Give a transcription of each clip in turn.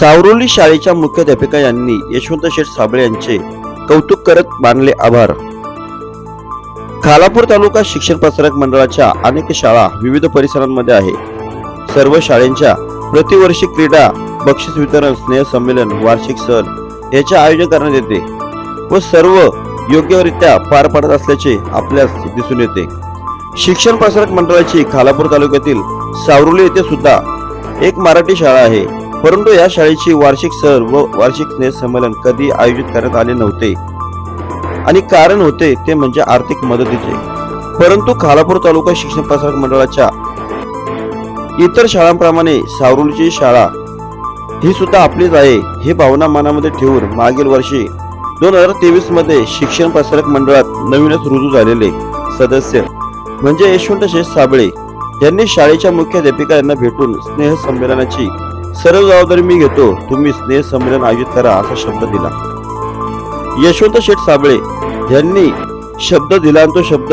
सावरोली शाळेच्या मुख्याध्यापिका यांनी यशवंत शेठ साबळे यांचे कौतुक करत मानले आभार. खालापूर तालुका शिक्षण प्रसारक मंडळाच्या अनेक शाळा विविध परिसरांमध्ये आहे. सर्व शाळेंच्या प्रतिवर्षी क्रीडा बक्षीस वितरण स्नेह संमेलन वार्षिक सण याचे आयोजन करण्यात येते व सर्व योग्यरित्या पार पडत असल्याचे आपल्यास दिसून येते. शिक्षण प्रसारक मंडळाची खालापूर तालुक्यातील सावरुली येथे सुद्धा एक मराठी शाळा आहे. परंतु या शाळेची वार्षिक सहल व वार्षिक स्नेह संमेलन कधी आयोजित करण्यात आले नव्हते. आणि कारण होते ते म्हणजे आर्थिक मदतीचे. परंतु खालापूर तालुका शिक्षण प्रसारक मंडळाच्या इतर शाळांप्रमाणे सावरुलची शाळा ही सुद्धा आपलीच आहे हे भावना मनामध्ये ठेवून मागील वर्षी दोन हजार तेवीसमध्ये शिक्षण प्रसारक मंडळात नवीनच रुजू झालेले सदस्य म्हणजे यशवंत शेठ साबळे यांनी शाळेच्या मुख्याध्यापिका यांना भेटून स्नेह संमेलनाची सर्व जबाबदारी मी घेतो. तुम्ही स्नेह संमेलन आयोजित करा असा शब्द दिला. यशवंत शेठ साबळे यांनी शब्द दिला तो शब्द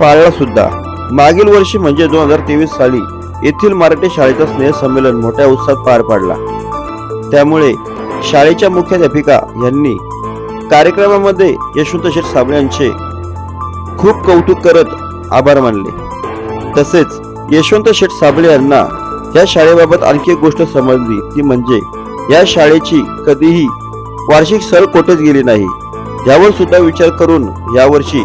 पाळला सुद्धा. मागील वर्षी म्हणजे दोन हजार तेवीस साली येथील मराठी शाळेचा स्नेह संमेलन मोठ्या उत्साहात पार पाडला. त्यामुळे शाळेच्या मुख्याध्यापिका यांनी कार्यक्रमामध्ये यशवंत शेठ साबळे यांचे खूप कौतुक करत आभार मानले. तसेच यशवंत शेठ साबळे यांना या शाळेबाबत आणखी एक गोष्ट समजली ती म्हणजे या शाळेची कधीही वार्षिक सहल कोठेच गेली नाही. यावर सुद्धा विचार करून यावर्षी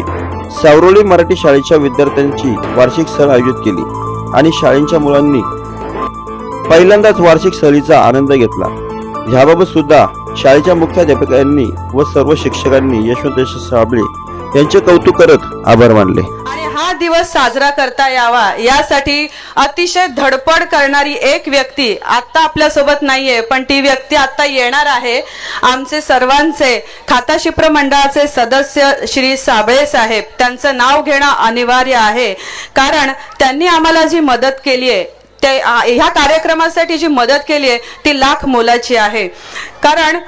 सावरोली मराठी शाळेच्या विद्यार्थ्यांची वार्षिक सहल आयोजित केली आणि शाळेच्या मुलांनी पहिल्यांदाच वार्षिक सहलीचा आनंद घेतला. याबाबत सुद्धा शाळेच्या मुख्याध्यापकांनी व सर्व शिक्षकांनी यशवंत साबळे यांचे कौतुक करत आभार मानले. हा दिवस साजरा करता यावा. यासाठी अतिशय धडपड करणारी एक व्यक्ती आत्ता आपल्यासोबत नाहीये पण ती व्यक्ती आत्ता येणार आहे. आमचे सर्वांचे खाताशिप्र मंडळाचे सदस्य श्री साबळे साहेब. त्यांचं नाव घेणं अनिवार्य आहे. कारण त्यांनी आम्हाला जी मदत केली आहे ते ह्या कार्यक्रमासाठी जी मदत केली आहे ती लाख मोलाची आहे. कारण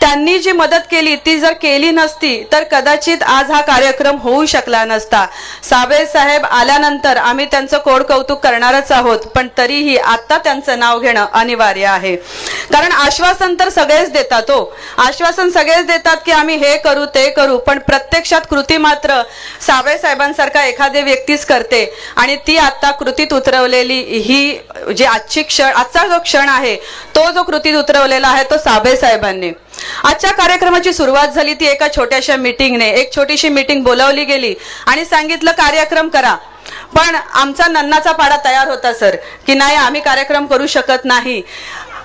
त्यांनी जी मदत केली ती जर केली नसती तर कदाचित आज हा कार्यक्रम होऊ शकला नसता. साबळे साहेब आल्यानंतर आम्ही त्यांचं कोड कौतुक करणारच आहोत पण तरीही आता त्यांचं नाव घेणं अनिवार्य आहे. कारण आश्वासन तर सगळेच देतात हो. आश्वासन सगळेच देतात की आम्ही हे करू ते करू पण प्रत्यक्षात कृती मात्र साबळे साहेबांसारखा एखादी व्यक्तीच करते. आणि ती आता कृतीत उतरवलेली ही जी आजची क्षण आजचा जो क्षण आहे तो जो कृतीत उतरवलेला आहे तो साबळे साहेबांनी. आजच्या कार्यक्रमाची सुरुवात झाली ती एका छोट्याशा मीटिंगने. एक छोटीशी मीटिंग बोलावली गेली आणि सांगितलं कार्यक्रम करा. पण आमचा नन्नाचा पाडा तयार होता सर की नाही आम्ही कार्यक्रम करू शकत नाही.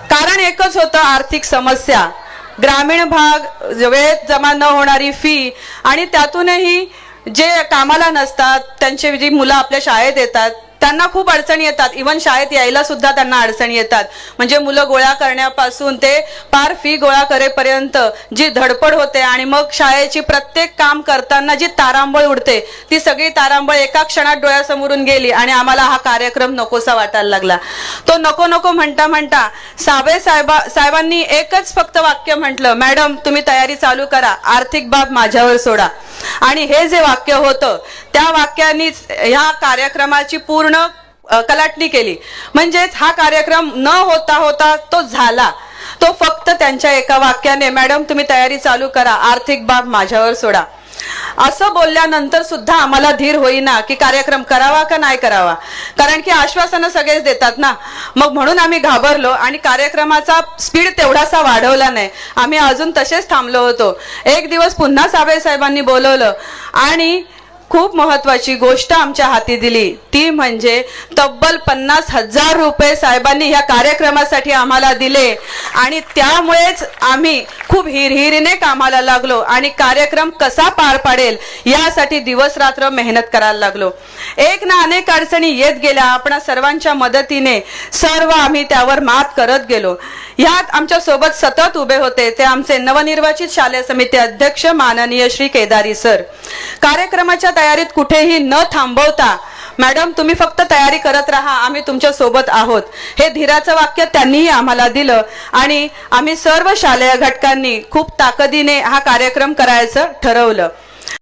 कारण एकच होतं आर्थिक समस्या. ग्रामीण भाग वेळेत जमा न होणारी फी आणि त्यातूनही जे कामाला नसतात त्यांचे जी मुलं आपल्या शाळेत येतात त्यांना खूप अडचणी येतात. इवन शाळेत यायला सुद्धा त्यांना अडचणी येतात. म्हणजे मुलं गोळा करण्यापासून ते पार फी गोळा करेपर्यंत जी धडपड होते आणि मग शाळेची प्रत्येक काम करताना जी तारांबळ उडते ती सगळी तारांबळ एका क्षणात डोळ्यासमोरून गेली आणि आम्हाला हा कार्यक्रम नकोसा वाटायला लागला. तो नको नको म्हणता म्हणता सावे साहेबा साहेबांनी एकच फक्त वाक्य म्हटलं मॅडम तुम्ही तयारी चालू करा. आर्थिक बाब माझ्यावर सोडा. आणि हे जे वाक्य होतं त्या वाक्यानीच ह्या कार्यक्रमाची पूर्ण कलाटणी केली. म्हणजेच हा कार्यक्रम न होता होता तो झाला. तो फक्त त्यांच्या एका वाक्याने मॅडम तुम्ही तयारी चालू करा. आर्थिक बाब माझ्यावर सोडा. असं बोलल्यानंतर सुद्धा आम्हाला धीर होईना की कार्यक्रम करावा का नाही करावा. कारण की आश्वासनं सगळेच देतात ना. मग म्हणून आम्ही घाबरलो आणि कार्यक्रमाचा स्पीड तेवढासा वाढवला नाही. आम्ही अजून तसेच थांबलो होतो. एक दिवस पुन्हा साबळे साहेबांनी बोलवलं आणि खूप महत्वाची गोष्ट आमच्या हाती दिली. ती म्हणजे तब्बल पन्नास हजार रुपये साहेबांनी ह्या कार्यक्रमासाठी आम्हाला दिले. आणि त्यामुळेच आम्ही खूप हिरहिरीने कामाला लागलो आणि कार्यक्रम कसा पार पाडेल यासाठी दिवस रात्र मेहनत करायला लागलो. एक ना अनेक अडचणी येत गेल्या. आपण सर्वांच्या मदतीने सर्व आम्ही त्यावर मात करत गेलो. यात आमच्यासोबत सतत उभे होते. ते आमचे नवनिर्वाचित शालेय समिती अध्यक्ष माननीय श्री केदारी सर. कार्यक्रमाच्या तयारीत कुठेही न थांबवता मॅडम तुम्ही फक्त तयारी करत राहा आम्ही तुमच्यासोबत आहोत. हे धीराचं वाक्य त्यांनीही आम्हाला दिलं आणि आम्ही सर्व शालेय घटकांनी खूप ताकदीने हा कार्यक्रम करायचं ठरवलं.